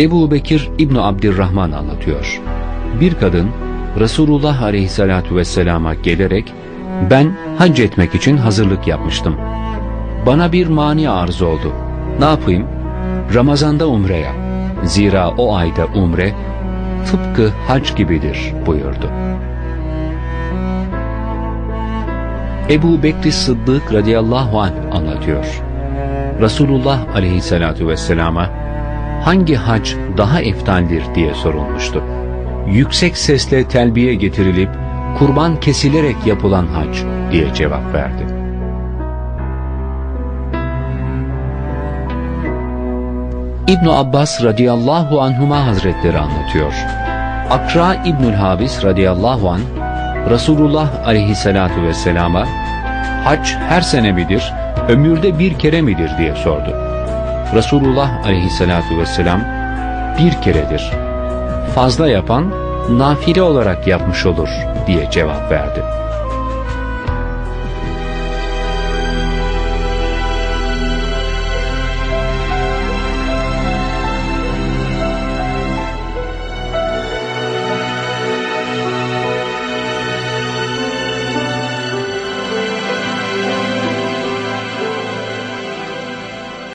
Ebu Bekir İbni Abdirrahman anlatıyor. Bir kadın Resulullah Aleyhisselatü Vesselam'a gelerek ben hac etmek için hazırlık yapmıştım. Bana bir mani arz oldu. Ne yapayım? Ramazanda umre yap. Zira o ayda umre tıpkı hac gibidir buyurdu. Ebu Bekri Sıddık radıyallahu anh anlatıyor. Resulullah aleyhissalatu vesselama hangi hac daha eftaldir diye sorulmuştu. Yüksek sesle telbiye getirilip kurban kesilerek yapılan hac diye cevap verdi. İbn Abbas radıyallahu anhuma hazretleri anlatıyor. Akra İbnül Habis radıyallahu an Resulullah aleyhissalatu vesselama hac her sene midir, ömürde bir kere midir diye sordu. Resulullah aleyhissalatu vesselam bir keredir. Fazla yapan nafile olarak yapmış olur diye cevap verdi.